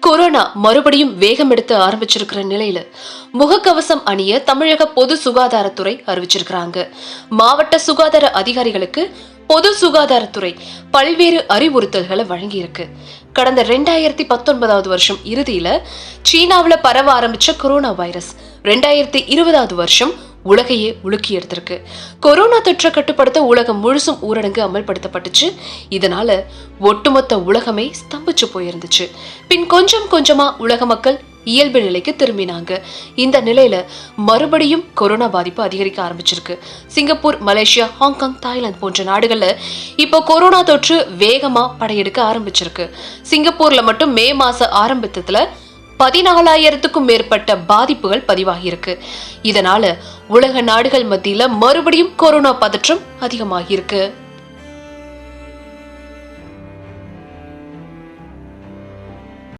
Corona மறுபடியும் வேகம் எடுத்து ஆரம்பிச்சிருக்கிற நிலையில முகக்கவசம் அணிய தமிழக பொது சுகாதாரத்துறை அறிவிச்சிருக்கிறாங்க. மாவட்ட சுகாதார அதிகாரிகளுக்கு பொது சுகாதாரத்துறை பல்வேறு அறிவுறுத்தல்களை வழங்கியிருக்கு. கடந்த ரெண்டாயிரத்தி பத்தொன்பதாவது வருஷம் இறுதியில சீனாவில் பரவ ஆரம்பிச்ச கொரோனா வைரஸ். ரெண்டாயிரத்தி இருபதாவது வருஷம் உலகையே உலுக்கி எடுத்திருக்கு. கொரோனா தொற்றை கட்டுப்படுத்த உலகம் முழுசும் ஊரடங்கு அமல்படுத்தப்பட்டுச்சு. இதனால ஒட்டுமொத்த உலகமே ஸ்தம்பிச்சு போயிருந்துச்சு. பின் கொஞ்சம் கொஞ்சமா உலக மக்கள் இயல்பு நிலைக்கு திரும்பினாங்க. இந்த நிலையில மறுபடியும் கொரோனா பாதிப்பு அதிகரிக்க ஆரம்பிச்சிருக்கு. சிங்கப்பூர் மலேசியா ஹாங்காங் தாய்லாந்து போன்ற நாடுகள்ல இப்போ கொரோனா தொற்று வேகமா படையெடுக்க ஆரம்பிச்சிருக்கு. சிங்கப்பூர்ல மட்டும் மே மாச ஆரம்பத்துல பதினாலாயிரத்துக்கும் மேற்பட்ட பாதிப்புகள் பதிவாகியிருக்கு. இதனால உலக நாடுகள் மத்தியில மறுபடியும் கொரோனா பதற்றம் அதிகமாகியிருக்கு.